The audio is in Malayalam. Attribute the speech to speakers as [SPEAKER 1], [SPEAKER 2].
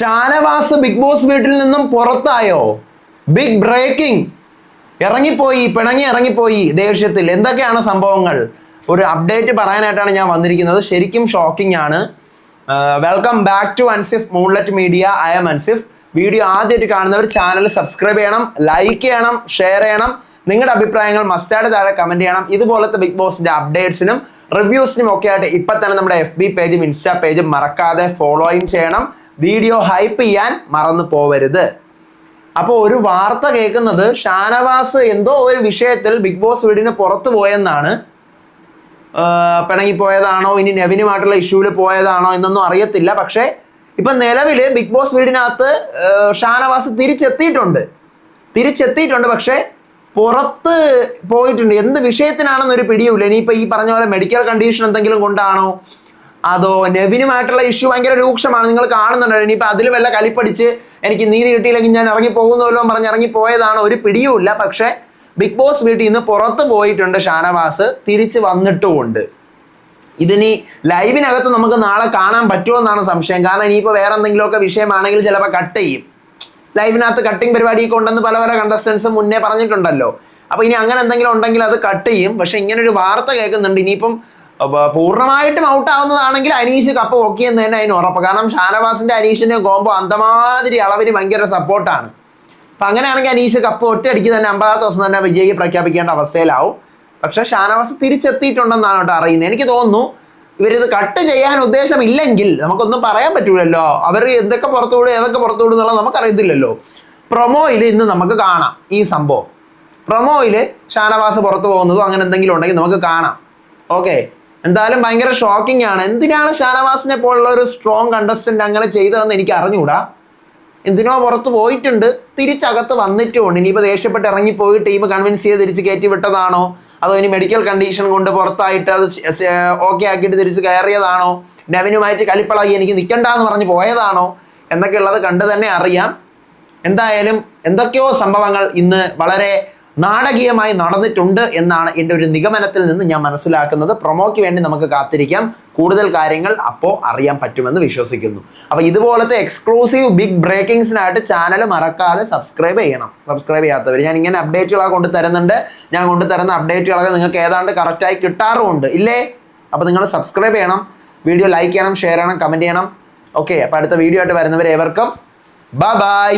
[SPEAKER 1] ഷാനവാസ് ബിഗ് ബോസ് വീട്ടിൽ നിന്നും പുറത്തായോ? ബിഗ് ബ്രേക്കിംഗ് ഇറങ്ങിപ്പോയി പിണങ്ങി ഇറങ്ങിപ്പോയി ദേഷ്യത്തിൽ. എന്തൊക്കെയാണ് സംഭവങ്ങൾ? ഒരു അപ്ഡേറ്റ് പറയാനായിട്ടാണ് ഞാൻ വന്നിരിക്കുന്നത്. ശരിക്കും ഷോക്കിംഗ് ആണ്. Welcome back to Ansif Moonlet media I am Ansif video ആദ്യമായിട്ട് കാണുന്നവർ ചാനൽ സബ്സ്ക്രൈബ് ചെയ്യണം ലൈക്ക് ചെയ്യണം ഷെയർ ചെയ്യണം. നിങ്ങളുടെ അഭിപ്രായങ്ങൾ മസ്റ്റായിട്ട് താഴെ കമന്റ് ചെയ്യണം. ഇതുപോലത്തെ ബിഗ് ബോസിന്റെ അപ്ഡേറ്റ്സിനും റിവ്യൂസിനും ഒക്കെ ആയിട്ട് ഇപ്പൊ തന്നെ നമ്മുടെ എഫ് ബി പേജും ഇൻസ്റ്റാ പേജും മറക്കാതെ ഫോളോയും ചെയ്യണം. വീഡിയോ ഹൈപ്പ് ചെയ്യാൻ മറന്നു പോവരുത്. അപ്പോൾ ഒരു വാർത്ത കേൾക്കുന്നത് ഷാനവാസ് എന്തോ ഒരു വിഷയത്തിൽ ബിഗ് ബോസ് വീടിന് പുറത്തു പോയെന്നാണ്. പിണങ്ങി പോയതാണോ ഇനി നെവിനുമായിട്ടുള്ള ഇഷ്യൂവിൽ പോയതാണോ എന്നൊന്നും അറിയത്തില്ല. പക്ഷേ ഇപ്പൊ നിലവിൽ ബിഗ് ബോസ് വീടിനകത്ത് ഷാനവാസ് തിരിച്ചെത്തിയിട്ടുണ്ട്. തിരിച്ചെത്തിയിട്ടുണ്ട് പക്ഷേ പുറത്ത് പോയിട്ടുണ്ട്. എന്ത് വിഷയത്തിനാണെന്നൊരു പിടിയുമില്ല. ഇനിയിപ്പോൾ ഈ പറഞ്ഞ പോലെ മെഡിക്കൽ കണ്ടീഷൻ എന്തെങ്കിലും കൊണ്ടാണോ? അതോ നെവിനുമായിട്ടുള്ള ഇഷ്യൂ ഭയങ്കര രൂക്ഷമാണ്. നിങ്ങൾ കാണുന്നുണ്ടോ ഇനിയിപ്പോൾ അതിൽ വല്ല കലിപ്പടിച്ച് എനിക്ക് നീതി കിട്ടിയില്ലെങ്കിൽ ഞാൻ ഇറങ്ങി പോകുന്നല്ലോ പറഞ്ഞ് ഇറങ്ങി പോയതാണ് ഒരു പിടിയുമില്ല. പക്ഷേ ബിഗ് ബോസ് വീട്ടിൽ നിന്ന് പുറത്ത് പോയിട്ടുണ്ട് ഷാനവാസ്. തിരിച്ച് വന്നിട്ടുമുണ്ട്. ഇതിനി ലൈവിനകത്ത് നമുക്ക് നാളെ കാണാൻ പറ്റുമോ എന്നാണ് സംശയം. കാരണം ഇനിയിപ്പോൾ വേറെ എന്തെങ്കിലുമൊക്കെ വിഷയമാണെങ്കിൽ ചിലപ്പോൾ കട്ട് ചെയ്യും. ലൈവിനകത്ത് കട്ടിങ് പരിപാടി ഉണ്ടെന്ന് പല പല കണ്ടസ്റ്റൻസും മുന്നേ പറഞ്ഞിട്ടുണ്ടല്ലോ. അപ്പോൾ ഇനി അങ്ങനെ എന്തെങ്കിലും ഉണ്ടെങ്കിൽ അത് കട്ട് ചെയ്യും. പക്ഷെ ഇങ്ങനൊരു വാർത്ത കേൾക്കുന്നുണ്ട്. ഇനിയിപ്പം പൂർണമായിട്ടും ഔട്ട് ആവുന്നതാണെങ്കിൽ അനീഷ് കപ്പ് ഓക്കെ എന്ന് തന്നെ അതിന് ഉറപ്പ്. കാരണം ഷാനവാസിന്റെ അനീഷിന്റെ കോമ്പോ അന്തമാതിരി അളവിന് ഭയങ്കര സപ്പോർട്ടാണ് അപ്പൊ അങ്ങനെയാണെങ്കിൽ അനീഷ് കപ്പ് ഒറ്റയടിക്ക് തന്നെ അമ്പതാമത്തെ ദിവസം തന്നെ വിജയി പ്രഖ്യാപിക്കേണ്ട അവസ്ഥയിലാവും. പക്ഷെ ഷാനവാസ് തിരിച്ചെത്തിയിട്ടുണ്ടെന്നാണ് കേട്ടോ അറിയുന്നത്. എനിക്ക് തോന്നുന്നു ഇവരിത് കട്ട് ചെയ്യാൻ ഉദ്ദേശമില്ലെങ്കിൽ നമുക്കൊന്നും പറയാൻ പറ്റൂലല്ലോ. അവർ എന്തൊക്കെ പുറത്തുവിടും ഏതൊക്കെ പുറത്തുവിടും എന്നുള്ളത് നമുക്കറിയത്തില്ലല്ലോ. പ്രൊമോയിൽ ഇന്ന് നമുക്ക് കാണാം ഈ സംഭവം. പ്രൊമോയിൽ ഷാനവാസ് പുറത്തു പോകുന്നതോ അങ്ങനെ എന്തെങ്കിലും ഉണ്ടെങ്കിൽ നമുക്ക് കാണാം. ഓക്കെ എന്തായാലും ഭയങ്കര ഷോക്കിംഗ് ആണ്. എന്തിനാണ് ഷാനവാസിനെ പോലുള്ള ഒരു സ്ട്രോങ് കണ്ടസ്റ്റന്റ് അങ്ങനെ ചെയ്തതെന്ന് എനിക്ക് അറിഞ്ഞുകൂടാ എന്തിനോ പുറത്ത് പോയിട്ടുണ്ട്. തിരിച്ചകത്ത് വന്നിട്ടുമുണ്ട് ഇനിയിപ്പോൾ ദേഷ്യപ്പെട്ട് ഇറങ്ങിപ്പോയി ടീം കൺവിൻസ് ചെയ്ത് തിരിച്ച് കയറ്റി വിട്ടതാണോ? അതോ ഇനി മെഡിക്കൽ കണ്ടീഷൻ കൊണ്ട് പുറത്തായിട്ട് അത് ഓക്കെ ആക്കിയിട്ട് തിരിച്ച് കയറിയതാണോ? നവിനുമായിട്ട് കലിപ്പളായി എനിക്ക് നിൽക്കണ്ടെന്ന് പറഞ്ഞ് പോയതാണോ? എന്നൊക്കെയുള്ളത് കണ്ട് തന്നെ അറിയാം. എന്തായാലും എന്തൊക്കെയോ സംഭവങ്ങൾ ഇന്ന് വളരെ നാടകീയമായി നടന്നിട്ടുണ്ട് എന്നാണ് എന്റെ ഒരു നിഗമനത്തിൽ നിന്ന് ഞാൻ മനസ്സിലാക്കുന്നത്. പ്രൊമോയ്ക്ക് വേണ്ടി നമുക്ക് കാത്തിരിക്കാം. കൂടുതൽ കാര്യങ്ങൾ അപ്പോൾ അറിയാൻ പറ്റുമെന്ന് വിശ്വസിക്കുന്നു. അപ്പോൾ ഇതുപോലത്തെ എക്സ്ക്ലൂസീവ് ബിഗ് ബ്രേക്കിംഗ്സിനായിട്ട് ചാനൽ മറക്കാതെ സബ്സ്ക്രൈബ് ചെയ്യണം. സബ്സ്ക്രൈബ് ചെയ്യാത്തവർ. ഞാൻ ഇങ്ങനെ അപ്ഡേറ്റുകളൊക്കെ കൊണ്ട് തരുന്നുണ്ട്. ഞാൻ കൊണ്ട് തരുന്ന അപ്ഡേറ്റുകളൊക്കെ നിങ്ങൾക്ക് ഏതാണ്ട് കറക്റ്റായി കിട്ടാറുമുണ്ട്. ഇല്ലേ? അപ്പോൾ നിങ്ങൾ സബ്സ്ക്രൈബ് ചെയ്യണം. വീഡിയോ ലൈക്ക് ചെയ്യണം ഷെയർ ചെയ്യണം കമന്റ് ചെയ്യണം. ഓക്കെ അപ്പോൾ അടുത്ത വീഡിയോ ആയിട്ട് വരുന്നവർ ഏവർക്കും ബൈ